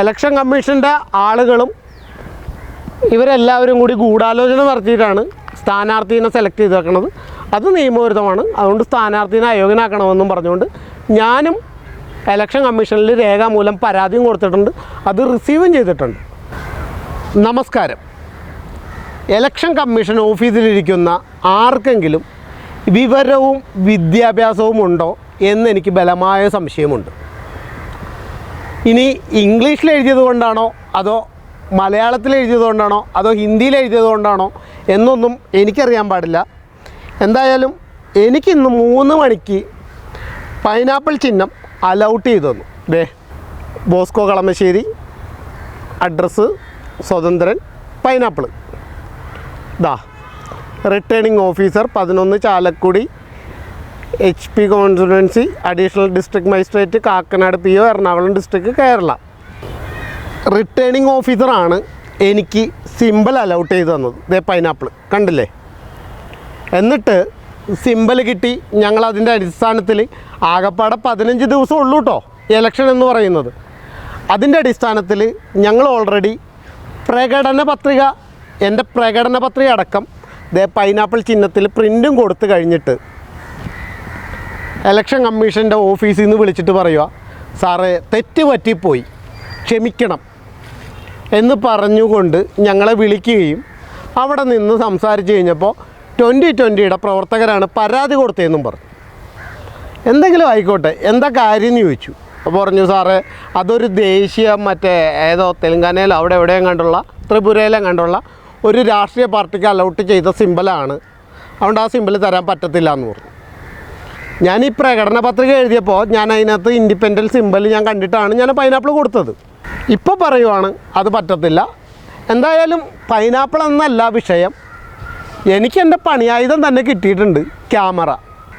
Election കമ്മീഷന്റെ ആളുകളും ഇവരെല്ലാവരും കൂടി ഗൂഢാലോചന നടത്തിയിട്ടാണ് സ്ഥാനാർത്ഥിനെ സെലക്ട് ചെയ്തേക്കുന്നത് അത് നിയമവിരുദ്ധമാണ്. അതുകൊണ്ട് സ്ഥാനാർത്ഥിനെ അയോഗ്യനാക്കണമെന്നും പറഞ്ഞുകൊണ്ട് ഞാനും ഇലക്ഷൻ കമ്മീഷനിൽ രേഖാമൂലം പരാതിയും കൊടുത്തിട്ടുണ്ട്. അത് റിസീവും ചെയ്തിട്ടുണ്ട്. നമസ്കാരം. ഇലക്ഷൻ കമ്മീഷൻ ഓഫീസിലിരിക്കുന്ന ആർക്കെങ്കിലും വിവരവും വിദ്യാഭ്യാസവും ഉണ്ടോ എന്നെനിക്ക് ബലമായ സംശയമുണ്ട്. ഇനി ഇംഗ്ലീഷിൽ എഴുതിയത് കൊണ്ടാണോ? അതോ മലയാളത്തിൽ എഴുതിയത് കൊണ്ടാണോ? അതോ ഹിന്ദിയിൽ എഴുതിയത് കൊണ്ടാണോ? എന്നൊന്നും എനിക്കറിയാൻ പാടില്ല. എന്തായാലും എനിക്കിന്ന് മൂന്ന് മണിക്ക് പൈനാപ്പിൾ ചിഹ്നം അലൗട്ട് ചെയ്തു തന്നു. ദേ ബോസ്കോ കളമശ്ശേരി അഡ്രസ്സ് സ്വതന്ത്രൻ പൈനാപ്പിൾ. ദാ റിട്ടേണിംഗ് ഓഫീസർ പതിനൊന്ന് Chalakudy H P constituency additional district magistrate Kakkanad P O Ernakulam district Kerala returning ഓഫീസറാണ് എനിക്ക് സിമ്പിൾ അലൗട്ട് ചെയ്ത് തന്നത്. ദേ പൈനാപ്പിൾ കണ്ടില്ലേ? എന്നിട്ട് സിമ്പിൾ കിട്ടി. ഞങ്ങൾ അതിന്റെ അടിസ്ഥാനത്തിൽ ആകപ്പാടെ പതിനഞ്ച് ദിവസം ഉള്ളൂ കേട്ടോ ഇലക്ഷൻ എന്ന് പറയുന്നത്. അതിന്റെ അടിസ്ഥാനത്തിൽ ഞങ്ങൾ ഓൾറെഡി പ്രകടന പത്രിക എന്റെ പ്രകടന പത്രിക അടക്കം ദേ പൈനാപ്പിൾ ചിഹ്നത്തിൽ പ്രിന്റും കൊടുത്തു കഴിഞ്ഞിട്ട് ഇലക്ഷൻ കമ്മീഷന്റെ ഓഫീസിൽ നിന്ന് വിളിച്ചിട്ട് പറയുക സാറേ തെറ്റ് പറ്റിപ്പോയി. ക്ഷമിക്കണം. എന്ന് പറഞ്ഞുകൊണ്ട് ഞങ്ങളെ വിളിക്കുകയും അവിടെ നിന്ന് സംസാരിച്ച് കഴിഞ്ഞപ്പോൾ ട്വന്റി ട്വന്റിയുടെ പ്രവർത്തകരാണ് പരാതി കൊടുത്തതെന്നും പറഞ്ഞു. എന്തെങ്കിലും ആയിക്കോട്ടെ എന്താ കാര്യം എന്ന് ചോദിച്ചു. അപ്പോൾ പറഞ്ഞു സാറേ അതൊരു ദേശീയ മറ്റേ ഏതോ തെലങ്കാനയിലോ അവിടെ എവിടെയും കണ്ടുള്ള ത്രിപുരയിലും കണ്ടുള്ള ഒരു രാഷ്ട്രീയ പാർട്ടിക്ക് അലൗട്ട് ചെയ്ത സിമ്പലാണ് അതുകൊണ്ട് ആ സിമ്പിൾ തരാൻ പറ്റത്തില്ല എന്ന് പറഞ്ഞു. ഞാൻ ഈ പ്രകടന പത്രിക എഴുതിയപ്പോൾ ഞാൻ അതിനകത്ത് ഇൻഡിപെൻഡന്റ് സിമ്പിൾ ഞാൻ കണ്ടിട്ടാണ് ഞാൻ പൈനാപ്പിൾ കൊടുത്തത്. ഇപ്പോൾ പറയുവാണ് അത് പറ്റത്തില്ല. എന്തായാലും പൈനാപ്പിൾ എന്നല്ല വിഷയം. എനിക്ക് എന്റെ പണിയായുധം തന്നെ കിട്ടിയിട്ടുണ്ട് ക്യാമറ.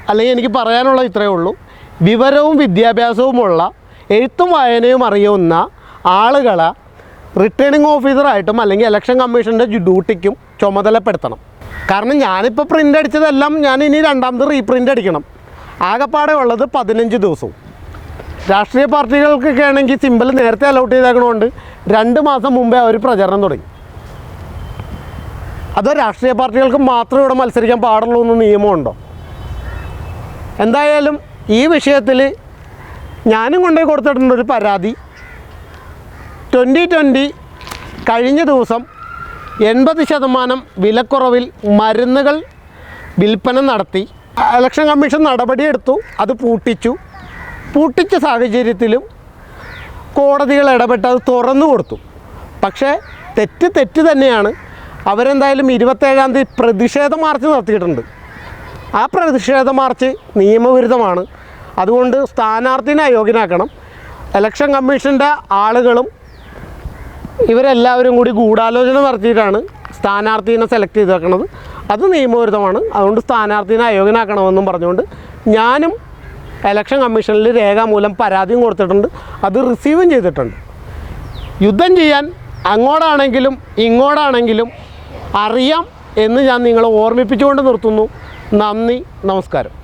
അല്ലെങ്കിൽ എനിക്ക് പറയാനുള്ള ഇത്രയേ ഉള്ളൂ. വിവരവും വിദ്യാഭ്യാസവുമുള്ള എഴുത്തും വായനയും അറിയുന്ന ആളുകളെ റിട്ടേണിംഗ് ഓഫീസറായിട്ടും അല്ലെങ്കിൽ ഇലക്ഷൻ കമ്മീഷന്റെ ഡ്യൂട്ടിക്കും ചുമതലപ്പെടുത്തണം. കാരണം ഞാനിപ്പോൾ പ്രിന്റ് അടിച്ചതെല്ലാം ഞാൻ ഇനി രണ്ടാമത് റീപ്രിന്റ് അടിക്കണം. ആകപ്പാടെ ഉള്ളത് പതിനഞ്ച് ദിവസവും. രാഷ്ട്രീയ പാർട്ടികൾക്കൊക്കെ ആണെങ്കിൽ സിമ്പിൾ നേരത്തെ അലോട്ട് ചെയ്തേക്കണോണ്ട് രണ്ട് മാസം മുമ്പേ അവർ പ്രചരണം തുടങ്ങി. അതോ രാഷ്ട്രീയ പാർട്ടികൾക്ക് മാത്രം ഇവിടെ മത്സരിക്കാൻ പാടുള്ളൂ എന്ന് നിയമമുണ്ടോ? എന്തായാലും ഈ വിഷയത്തിൽ ഞാനും കൊണ്ടുപോയി കൊടുത്തിട്ടുണ്ട് ഒരു പരാതി. ട്വന്റി ട്വന്റി കഴിഞ്ഞ ദിവസം എൺപത് ശതമാനം വിലക്കുറവിൽ മരുന്നുകൾ വിൽപ്പന നടത്തി. ഇലക്ഷൻ കമ്മീഷൻ നടപടിയെടുത്തു അത് പൂട്ടിച്ചു. പൂട്ടിച്ച സാഹചര്യത്തിലും കോടതികൾ ഇടപെട്ട് അത് തുറന്നു കൊടുത്തു. പക്ഷേ തെറ്റ് തെറ്റ് തന്നെയാണ്. അവരെന്തായാലും ഇരുപത്തേഴാം തീയതി പ്രതിഷേധ മാർച്ച് നടത്തിയിട്ടുണ്ട്. ആ പ്രതിഷേധ മാർച്ച് നിയമവിരുദ്ധമാണ്. അതുകൊണ്ട് സ്ഥാനാർത്ഥിനെ അയോഗ്യനാക്കണം. ഇലക്ഷൻ കമ്മീഷന്റെ ആളുകളും ഇവരെല്ലാവരും കൂടി ഗൂഢാലോചന നടത്തിയിട്ടാണ് സ്ഥാനാർത്ഥിനെ സെലക്ട് ചെയ്തേക്കുന്നത് അത് നിയമവിരുദ്ധമാണ്. അതുകൊണ്ട് സ്ഥാനാർത്ഥിനെ അയോഗ്യനാക്കണമെന്നും പറഞ്ഞുകൊണ്ട് ഞാനും ഇലക്ഷൻ കമ്മീഷനിൽ രേഖാമൂലം പരാതിയും കൊടുത്തിട്ടുണ്ട്. അത് റിസീവും ചെയ്തിട്ടുണ്ട്. യുദ്ധം ചെയ്യാൻ അങ്ങോട്ടാണെങ്കിലും ഇങ്ങോട്ടാണെങ്കിലും അറിയാം എന്ന് ഞാൻ നിങ്ങളെ ഓർമ്മിപ്പിച്ചുകൊണ്ട് നിർത്തുന്നു. നന്ദി നമസ്കാരം.